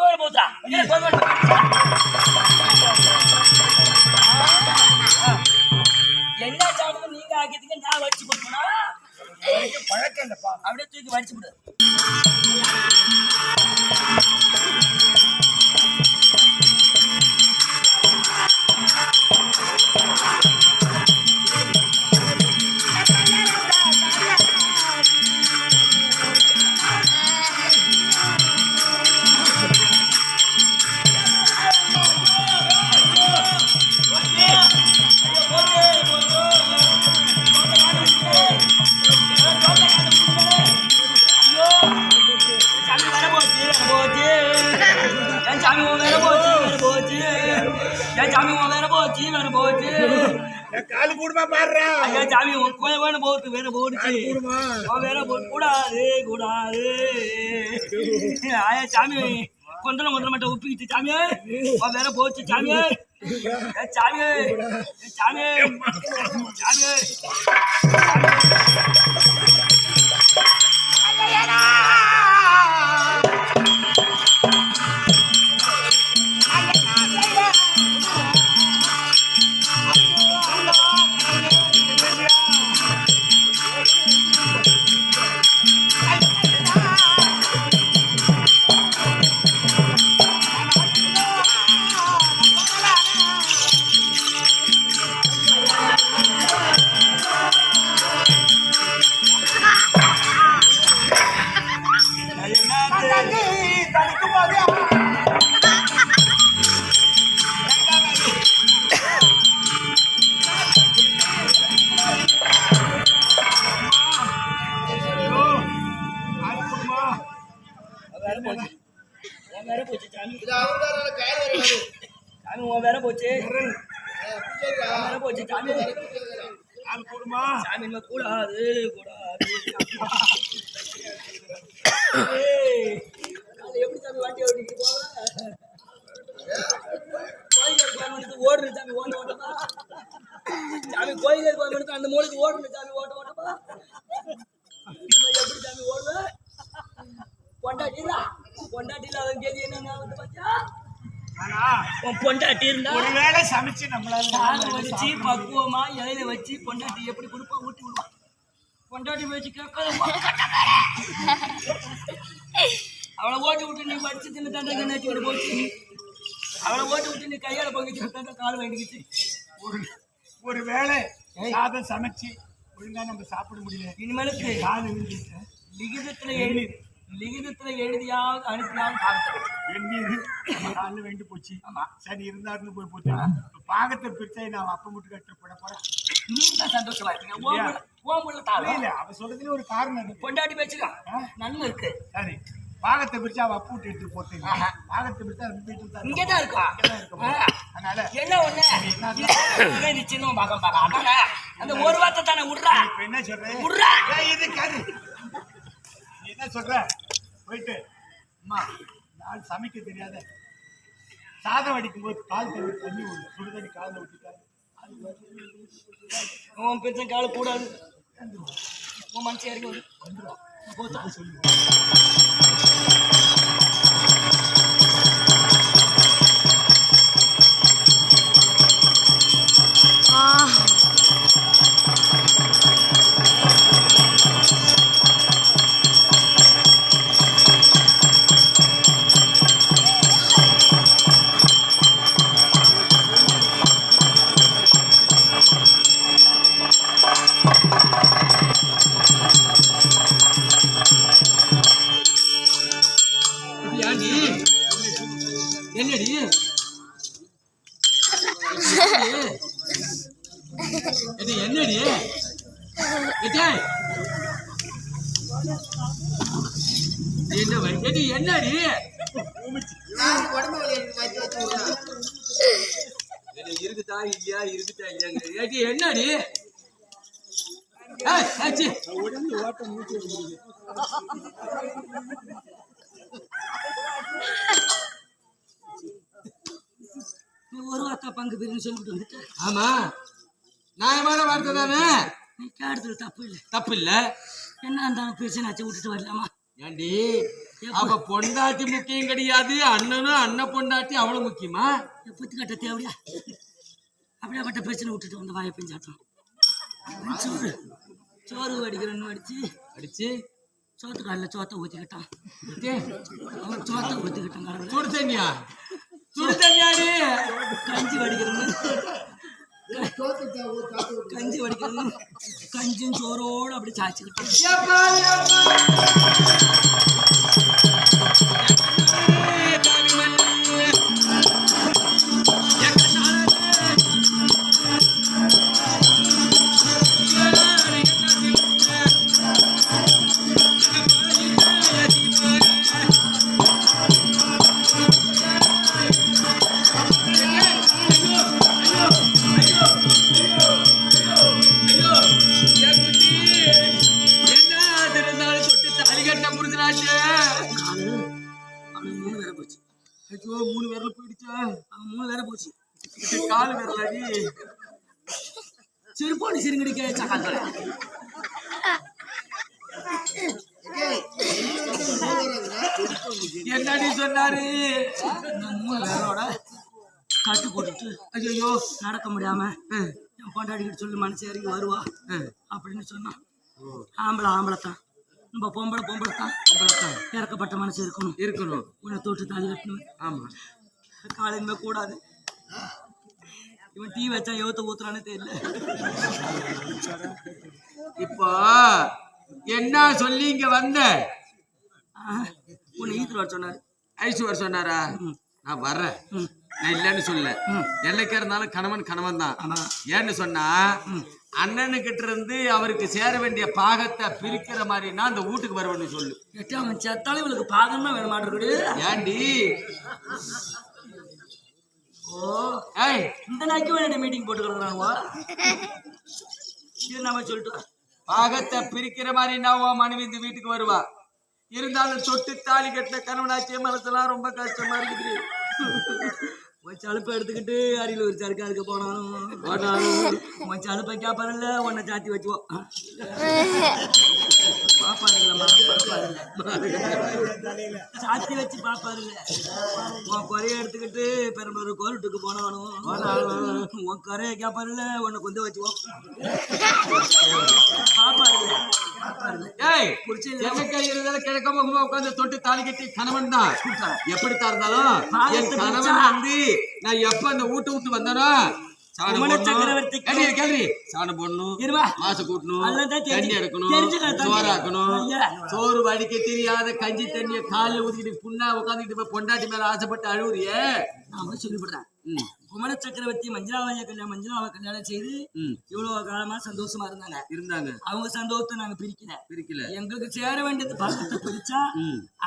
போய் போச்சா என்ன சாப்பிடுங்க நீங்க ஆக்கியதுக்கு நான் வச்சு கொடுக்கணும். பழக்கம் இல்லைப்பா. அப்படியே தூக்கி வடிச்சு விடு என் சாமி உன் வேற போச்சு வேற போச்சு. காலு கூடுமா பாடுறா? ஐயா சாமி உன் கோயில் வேணும் போட்டு வேற போடுச்சு. உன் வேற போ கூடாது கூடாது. ஐயா சாமி கொந்தளம் கொந்தளம் மட்டும் உப்பிக்கிச்சு சாமி. உன் வேற போச்சு சாமி. சாமி. சாமி. சாமி. போச்சு. உன் வேற போச்சு சாமி. சாமி உன் வேற போச்சு. போச்சு சாமி. காலு கூடுமா? சாமி இனிமே கூடாது கூடாது. எப்படி சாமி வண்டி ஓட்டிக்கிட்டு போவ? கோயிலுக்கு போகும்போது ஓடுற சாமி ஓட்ட ஓட்டமா சாமி கோயிலுக்கு அந்த மூலைக்கு ஓடுற சாமி ஓட்ட ஓட்டமா எப்படி சாமி ஓடுவ பொண்டாட்டிலா பொண்டாட்டில அவன் கேதி என்ன வந்து பாத்தியா ஆனா உன் பொண்டாட்டி இருந்தா ஒருவேளை சமைச்சு நம்மளால வடிச்சு பக்குவமா இலையில வச்சு பொண்டாட்டி எப்படி கொடுப்பா ஊட்டி விடுவான் பொண்டாட்டி வச்சு கேட்காத அவளை ஓட்டி விட்டு நீ படிச்சு தின்னு தண்டை நினைச்சு விட போச்சு. அவளை ஓட்டி விட்டு நீ கையால பங்கிச்சு தண்டை கால் வேண்டிக்கிச்சு ஒரு ஒரு வேளை சாதம் சமைச்சு ஒழுங்கா நம்ம சாப்பிட முடியல. இனிமேலுக்கு காலு விழுந்துச்சு லிகிதத்துல எழுதி லிகிதத்துல எழுதியாவது அனுப்பியாவது வெந்நீர் காலில் வேண்டு போச்சு. சரி இருந்தாருன்னு போய் போச்சு பாகத்தை பிரிச்சா நான் அப்ப மட்டும் கட்டுப்பட போறேன் இன்னும் தான் சந்தோஷமா இருக்கீங்க. அவ சொல்றதுல ஒரு காரணம் இருக்கு. பொண்டாட்டி வச்சுக்கோ நன்மை இருக்கு. சரி. பாகத்தை பிரிச்சா அவ அப்ப விட்டு எடுத்து போட்டு. ஆஹா. பாகத்தை பிரிச்சா தான் இங்கே தான் இருக்கா. அதனால என்ன ஒண்ணு? நீ சின்ன மகன் பாக்க அந்த ஒரு வார்த்தை தானே விட்றா இப்ப என்ன சொல்றேன் விட்றா இது நீ என்ன சொல்ற? போயிட்டு. அம்மா நான் சமைக்க தெரியாத. சாதம் வடிக்கும் போது கால் தண்ணி தண்ணி விடும் சுடு தண்ணி காலில் விட்டுட்டாரு உன் பெருசன் கால கூடாது உன் மனசு இறங்கி வந்து வந்துடும் போச்சா சொல்லு இது என்னடி? என்ன? எடி என்னடி? உடம்பு இருக்குதா இல்லையா இருக்குதா இல்லையா ஏடி என்னடி சீ. நீ ஒரு வார்த்தை பங்கு பிரின்னு சொல்லிட்டு வந்துட்ட. ஆமா. நியாயமான வார்த்தை தானே? நீ கேடுறது தப்பு இல்லை. தப்பு இல்ல? என்ன இருந்தாலும் பிரச்சனை விட்டுட்டு வரலாமா? ஏண்டி அவ பொண்டாட்டி முக்கியம் கிடையாது அண்ணனும் அண்ணன் பொண்டாட்டி அவ்வளவு முக்கியமா? புத்தி கட்ட தேவையா? அப்படியே பட்ட பிரச்சனை விட்டுட்டு வந்த வாயை பெஞ்சாட்டம் சோறு. சோறு வடிக்கிறேன்னு வடிச்சு அடிச்சு. சோத்து காலில் சோத்தை ஊற்றிக்கிட்டான் அவன் சோத்தை ஊற்றிக்கிட்டான் சுடு தண்ணியா? சுடு தண்ணியாடி? கஞ்சி வடிக்கிறேன்னு கஞ்சி வடிக்கிறேன்னு கஞ்சும் சோறோடு அப்படி சாய்ச்சிக்கிட்டான் மூணு வேற போச்சு. ஐயோ மூணு விரல் போயிடுச்சா. அவன் மூணு வேற போச்சு. கால் விரல் அடி செருப்போடு சிறுங்கடிக்க சக்கால் தலை. என்னடி சொன்னாரு? மூணு வேரோட கட்டு போட்டுட்டு ஐயோ நடக்க முடியாம என் பொண்டாடிக்கிட்டு சொல்லி மனசு இறங்கி வருவா அப்படின்னு சொன்னான். ஆம்பளை ஆம்பளை தான் நம்ம பொம்பளை பொம்பளை தான் இறக்கப்பட்ட மனசு இருக்கணும். இருக்கணும். உன்னை தொட்டு தாலி கட்டணும் ஆமா. காலையுமே கூடாது. இவன் டீ வச்சா எவத்த ஊத்துறானே தெரியல. இப்போ என்ன சொல்லி இங்க வந்த? உன்னை ஈத்துட்டு வர சொன்னாரு. ஐஸ்வர் சொன்னாரா? நான் வர்றேன். நான் இல்லைன்னு சொல்ல. என்னைக்கு இருந்தாலும் கணவன் கணவன். தான் ஏன்னு சொன்னா அண்ணனுக்கிட்ட இருந்து அவருக்கு சேர வேண்டிய பாகத்தை பிரிக்கிற மாதிரினா அந்த வீட்டுக்கு வருவேன்னு சொல்லு. அவன் செத்தாலும் இவளுக்கு பாகம் தான் வேணும் மாட்டிருக்குது ஏண்டி? ஓ ஏய். இந்த நாய்க்கு வேண்டிய மீட்டிங் போட்டு கிடக்குறானுவா இது நம்ம சொல்லிட்டு. பாகத்தை பிரிக்கிற மாதிரி நான் மனைவி இந்த வீட்டுக்கு வருவா. இருந்தாலும் தொட்டு தாலி கட்டின கணவனாச்சிய மனசுலாம் ரொம்ப கஷ்டமா இருக்குது சலுப்பை எடுத்துக்கிட்டு அரியலூர் ஒரு போனாலும் போனாலும் உன் சலுப்பை கேப்பாருல்ல உன்னை சாத்தி வச்சுவோம். பாப்பாருங்களா. சாத்தி வச்சு பாப்பாருல்ல உன் குறைய எடுத்துக்கிட்டு பெரம்பலூர் கோர்ட்டுக்கு போனாலும் உன் குறைய கேப்பாருல்ல உன்னை கொண்டு வச்சுவோம் முகமா உட்காந்து தொட்டு தாலி கட்டி கணவன் தான். எப்படித்தான் இருந்தாலும் என் கணவன் வந்து நான் எப்ப அந்த வீட்டு விட்டு வந்தானோ கேள்வி கேள்வி சாணம் போடணும் மாசு கூட்டணும் தண்ணி எடுக்கணும். சோறாக்கணும். சோறு வடிக்க தெரியாத கஞ்சி தண்ணிய காலில் ஊத்திக்கிட்டு புண்ணா உட்காந்துக்கிட்டு பொண்டாட்டி மேல ஆசைப்பட்டு அழுவுறியே? நான் சொல்லிவிடுறேன் குமர சக்கரவர்த்தி மஞ்சளாவைய கல்யாணம் மஞ்சளாவை கல்யாணம் செய்து. இவ்வளவு காலமா சந்தோஷமா இருந்தாங்க. இருந்தாங்க. அவங்க சந்தோஷத்தை நாங்க பிரிக்கல. பிரிக்கல. எங்களுக்கு சேர வேண்டியது பக்கத்தை பிரிச்சா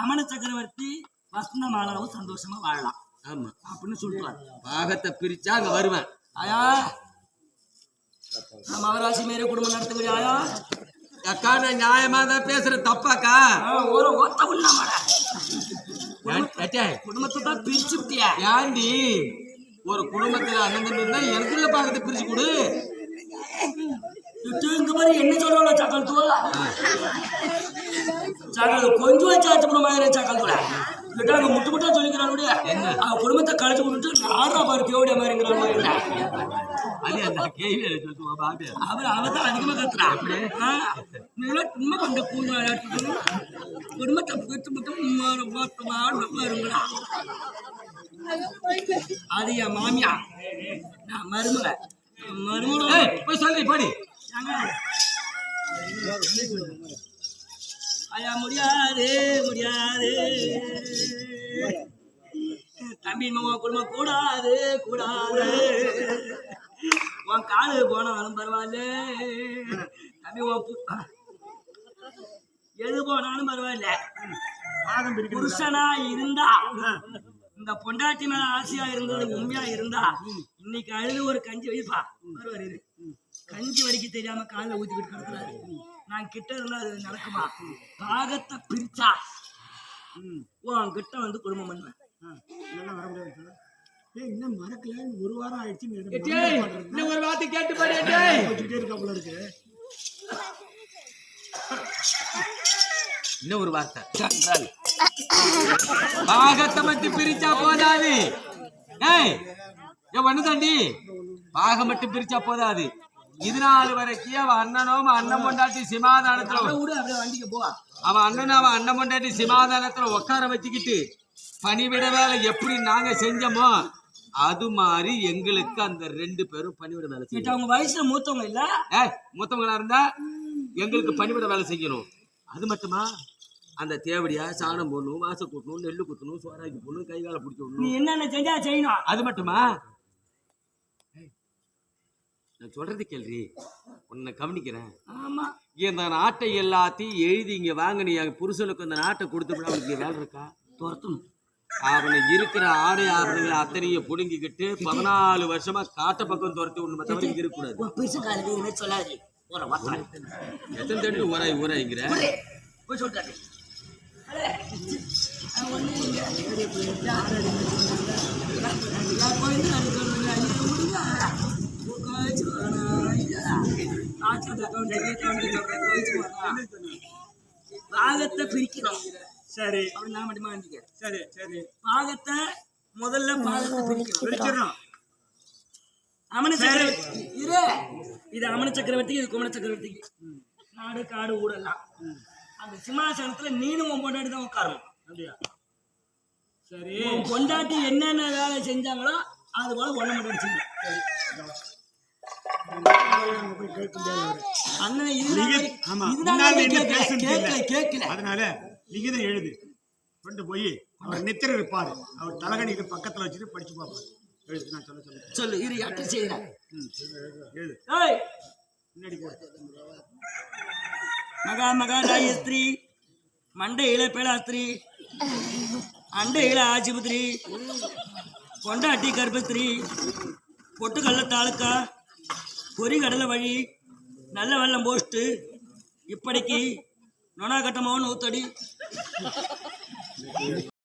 அமன சக்கரவர்த்தி வசந்த மாலாவும் சந்தோஷமா வாழலாம். ஆமா. அப்படின்னு சொல்லிட்டு பாகத்தை பிரிச்சா அங்க வருவேன். ஆயா. அவராசி மேல குடும்பம் நடத்தக்கூடிய ஆயா. அக்கா நான் நியாயமா தான் பேசுறேன். தப்பாக்கா? ஒரு ஒத்த ஏச்சே, குடும்பத்தை தான் பிரிச்சு விட்டியா ஏண்டி? ஒரு குடும்பத்துல அண்ணன் தம்பி இருந்தா எனக்குள்ள பாகத்தை பிரிச்சு கொடு. இங்க மாதிரி என்ன சொல்றாங்க சக்கல் தூளா சக்கல் கொஞ்சம் வச்சு ஆச்சு மாதிரி சக்கல் தூளா கிட்ட அங்க முட்டு முட்டா சொல்லிக்கிறான் அவ குடும்பத்தை கழிச்சு விட்டுட்டு நாடா பாரு கேவடியா மாதிரிங்கிற மாதிரி அது அந்த கேள்வி சொல்லுவா பாட்டு. அவர் அவ தான் அதிகமா கத்துறான் நீங்களும் சும்மா கொண்ட கூண்டு விளையாட்டு குடும்பத்தை பிடித்து மட்டும் வருங்களா அது என் மாமியா நான் மருமக. ஏய் போய் சொல்லி போடி. ஐயா முடியாது முடியாது தம்பி உன் குடும்பம் கூடாது கூடாது உன் காலு போனாலும் பரவாயில்ல தம்பி உன் எது போனாலும் பரவாயில்ல புருஷனா இருந்தா. இந்த பொண்டாட்டி மேல ஆசையா இருந்தது உண்மையா இருந்தா. இன்னைக்கு அழுது ஒரு கஞ்சி வைப்பா. வருவாரு. கஞ்சி வடிக்க தெரியாம காலைல ஊத்திக்கிட்டு கிடக்குறாரு நான் கிட்ட இருந்தா அது நடக்குமா? பாகத்தை பிரிச்சா. உன் கிட்ட வந்து குடும்பம் பண்ணுவேன். இன்னும் மறக்கல ஒரு வாரம் ஆயிடுச்சு ஒரு வார்த்தை கேட்டு பாடி டேய் வச்சுக்கிட்டே இருக்கா. இன்னும் ஒரு வார்த்தை. பாகத்தை மட்டும் பிரிச்சா போதாது. ஏய் ஏன் பண்ணுதாண்டி பாகம் மட்டும் பிரிச்சா போதாது. இது நாள் வரைக்கும் அவன் அண்ணனும் அண்ணன் பொண்டாட்டி சிமாதானத்துல விடு அப்படியே வண்டிக்கு போ. அவன் அண்ணன் அவன் அண்ணன் பொண்டாட்டி சிமாதானத்துல உட்கார வச்சுக்கிட்டு பணிவிட வேலை எப்படி நாங்க செஞ்சோமோ அது மாதிரி எங்களுக்கு அந்த ரெண்டு பேரும் பணிவிட வேலை செய்யணும். அவங்க வயசுல மூத்தவங்க இல்ல? ஏய் மூத்தவங்களா இருந்தா எங்களுக்கு பணிவிட வேலை செய்யணும். அது மட்டுமா? அந்த தேவடியா சாணம் போடணும் வாச கூட்டணும் நெல்லு குத்தணும் சோறாக்கி போடணும் கை காலை பிடிச்சி நீ விடணும் என்னென்ன செஞ்சா செய்யணும்? அது மட்டுமா? நான் சொல்றது கேள்வி. உன்னை கவனிக்கிறேன். ஆமா. இந்த நாட்டை எல்லாத்தையும் எழுதி இங்க வாங்க நீ என் புருஷனுக்கு அந்த நாட்டை கொடுத்து விட அவனுக்கு வேலை இருக்கா? துரத்தணும். அவனை இருக்கிற ஆடை ஆபரணங்களை அத்தனையும் புடுங்கிக்கிட்டு பதினாலு வருஷமா காட்ட பக்கம் துரத்தி விடணுமே தவிர இங்க இருக்கக்கூடாது. சொல்லாது. எத்தனை தட்டு ஊராய் ஊராய்ங்கிற போய் சொல்லிட்டாரு பாகத்தை பிரிக்கணும். சரி. அப்படி நான் மட்டுமா சரி சரி. பாகத்தை முதல்ல பாகத்தை பிரிக்கணும். பிரிச்சிடணும் அமன சக்கரவர்த்தி. இரு. இது அமன சக்கரவர்த்திக்கு இது குமர சக்கரவர்த்திக்கு நாடு காடு ஊடலாம் அந்த சிம்மாசனத்துல நீனும் உன் பொண்டாட்டி தான் உட்காரணும். அப்படியா? சரி. உன் பொண்டாட்டி என்னென்ன வேலை செஞ்சாங்களோ அது போல ஒண்ணு மட்டும் செஞ்சு அதனால லிகிதம் எழுது. கொண்டு போய் அவர் நித்திர இருப்பாரு. அவர் தலகணிக்கு பக்கத்துல வச்சுட்டு படிச்சு பார்ப்பாரு. எழுது நான் சொல்ல சொல்ல. சொல்லு இரு அட்டை செய்யறேன் எழுது முன்னாடி மகா மகாதாய ஸ்திரீ மண்டை இள பேளாஸ்திரி. அண்டை இள ஆஜிபுத்திரி. கொண்டாட்டி கர்ப்பஸ்திரி. பொட்டுக்கல்ல தாலுக்கா. பொறி கடலை வழி நல்ல வெள்ளம் போஸ்ட்டு இப்படிக்கு நொணா கட்டமோன்னு ஊத்தடி.